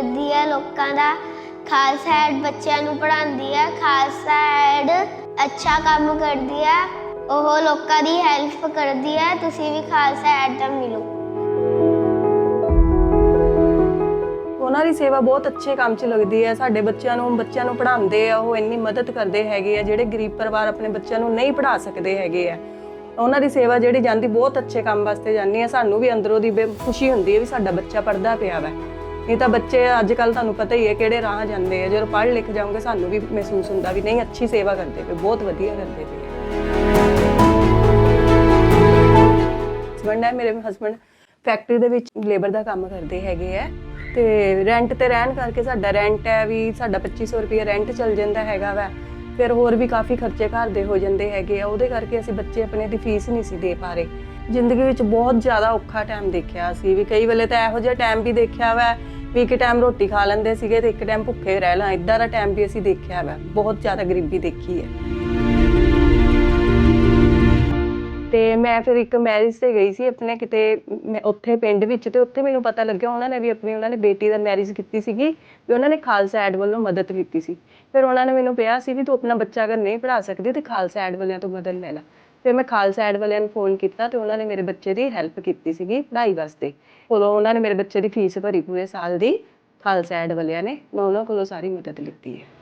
ਕਰਦੀ ਹੈ ਲੋਕਾਂ ਦਾ ਖਾਲਸਾ ਐਡ ਬੱਚਿਆਂ ਨੂੰ ਪੜ੍ਹਾਉਂਦੀ ਹੈ ਖਾਲਸਾ ਐਡ ਅੱਛਾ ਕੰਮ ਕਰਦੀ ਹੈ ਉਹ ਲੋਕਾਂ ਦੀ ਹੈਲਪ ਕਰਦੀ ਹੈ ਤੁਸੀਂ ਵੀ ਖਾਲਸਾ ਐਡ ਦਾ ਮਿਲੋ। ਉਹਨਾਂ ਦੀ ਸੇਵਾ ਬਹੁਤ ਅੱਛੇ ਕੰਮ 'ਚ ਲੱਗਦੀ ਹੈ, ਸਾਡੇ ਬੱਚਿਆਂ ਨੂੰ ਬੱਚਿਆਂ ਨੂੰ ਪੜ੍ਹਾਉਂਦੇ ਆ, ਉਹ ਇੰਨੀ ਮਦਦ ਕਰਦੇ ਹੈਗੇ ਆ, ਜਿਹੜੇ ਗਰੀਬ ਪਰਿਵਾਰ ਆਪਣੇ ਬੱਚਿਆਂ ਨੂੰ ਨਹੀਂ ਪੜ੍ਹਾ ਸਕਦੇ ਹੈਗੇ ਆ। ਉਹਨਾਂ ਦੀ ਸੇਵਾ ਜਿਹੜੀ ਜਾਂਦੀ ਬਹੁਤ ਅੱਛੇ ਕੰਮ ਵਾਸਤੇ ਜਾਂਦੀ ਹੈ, ਸਾਨੂੰ ਵੀ ਅੰਦਰੋਂ ਦੀ ਖੁਸ਼ੀ ਹੁੰਦੀ ਹੈ ਵੀ ਸਾਡਾ ਬੱਚਾ ਪੜ੍ਹਦਾ ਪਿਆ ਵਾ। ਨਹੀਂ ਤਾਂ ਬੱਚੇ ਅੱਜ ਕੱਲ ਤੁਹਾਨੂੰ ਪਤਾ ਹੀ ਹੈ ਕਿਹੜੇ ਰਾਹ ਜਾਂਦੇ ਆ। ਜਦੋਂ ਪੜ੍ਹ ਲਿਖ ਜਾਓਗੇ ਸਾਨੂੰ ਵੀ ਮਹਿਸੂਸ ਹੁੰਦਾ ਵੀ ਨਹੀਂ, ਅੱਛੀ ਸੇਵਾ ਕਰਦੇ ਪਏ, ਬਹੁਤ ਵਧੀਆ ਕਰਦੇ ਪਏ ਹਸਬੰਡ ਹੈ, ਮੇਰੇ ਹਸਬੰਡ ਫੈਕਟਰੀ ਦੇ ਵਿੱਚ ਲੇਬਰ ਦਾ ਕੰਮ ਕਰਦੇ ਹੈਗੇ ਆ ਤੇ ਰੈਂਟ ਤੇ ਰਹਿਣ ਕਰਕੇ ਸਾਡਾ ਰੈਂਟ ਹੈ ਵੀ ਸਾਡਾ 2500 ਰੁਪਏ ਰੈਂਟ ਚੱਲ ਜਾਂਦਾ ਹੈਗਾ ਵਾ। ਫਿਰ ਹੋਰ ਵੀ ਕਾਫੀ ਖਰਚੇ ਘਰ ਦੇ ਹੋ ਜਾਂਦੇ ਹੈਗੇ ਆ। ਉਹਦੇ ਕਰਕੇ ਅਸੀਂ ਬੱਚੇ ਆਪਣੇ ਦੀ ਫੀਸ ਨਹੀਂ ਸੀ ਦੇ ਪਾ ਰਹੇ। ਜ਼ਿੰਦਗੀ ਵਿੱਚ ਬਹੁਤ ਜ਼ਿਆਦਾ ਔਖਾ ਟਾਈਮ ਦੇਖਿਆ ਸੀ ਵੀ। ਕਈ ਵੇਲੇ ਤਾਂ ਇਹੋ ਜਿਹਾ ਟਾਈਮ ਵੀ ਦੇਖਿਆ ਵਾ ਵੀ ਇੱਕ ਟਾਈਮ ਰੋਟੀ ਖਾ ਲੈਂਦੇ ਸੀਗੇ ਤੇ ਇੱਕ ਟਾਈਮ ਭੁੱਖੇ ਰਹਿ ਲਾਂ। ਇਦਾਂ ਦਾ ਟਾਈਮ ਵੀ ਅਸੀਂ ਦੇਖਿਆ ਵਾ। ਬਹੁਤ ਜ਼ਿਆਦਾ ਗਰੀਬੀ ਦੇਖੀ ਹੈ। ਮੈਂ ਫਿਰ ਇੱਕ ਮੈਰਿਜ ਤੇ ਗਈ ਸੀ ਆਪਣੇ ਕਿਤੇ, ਮੈਂ ਉੱਥੇ ਪਿੰਡ ਵਿੱਚ ਤੇ ਉੱਥੇ ਮੈਨੂੰ ਪਤਾ ਲੱਗਿਆ ਉਹਨਾਂ ਨੇ ਵੀ ਆਪਣੀ, ਉਹਨਾਂ ਨੇ ਬੇਟੀ ਦਾ ਮੈਰਿਜ ਕੀਤੀ ਸੀਗੀ ਵੀ ਉਹਨਾਂ ਨੇ ਖਾਲਸਾ ਐਡ ਵੱਲੋਂ ਮਦਦ ਕੀਤੀ ਸੀ। ਫਿਰ ਉਹਨਾਂ ਨੇ ਮੈਨੂੰ ਕਿਹਾ ਸੀ ਵੀ ਤੂੰ ਆਪਣਾ ਬੱਚਾ ਅਗਰ ਨਹੀਂ ਪੜ੍ਹਾ ਸਕਦੀ ਤੇ ਖਾਲਸਾ ਐਡ ਵਾਲਿਆਂ ਤੋਂ ਮਦਦ ਲੈ ਲੈ। ਫਿਰ ਮੈਂ ਖਾਲਸਾ ਐਡ ਵਾਲਿਆਂ ਨੂੰ ਫੋਨ ਕੀਤਾ ਤੇ ਉਹਨਾਂ ਨੇ ਮੇਰੇ ਬੱਚੇ ਦੀ ਹੈਲਪ ਕੀਤੀ ਸੀਗੀ ਪੜ੍ਹਾਈ ਵਾਸਤੇ। ਉਦੋਂ ਉਹਨਾਂ ਨੇ ਮੇਰੇ ਬੱਚੇ ਦੀ ਫੀਸ ਭਰੀ ਪੂਰੇ ਸਾਲ ਦੀ ਖਾਲਸਾ ਐਡ ਵਾਲਿਆਂ ਨੇ, ਮੈਂ ਉਹਨਾਂ ਕੋਲੋਂ ਸਾਰੀ ਮਦਦ ਲਿੱਤੀ ਹੈ।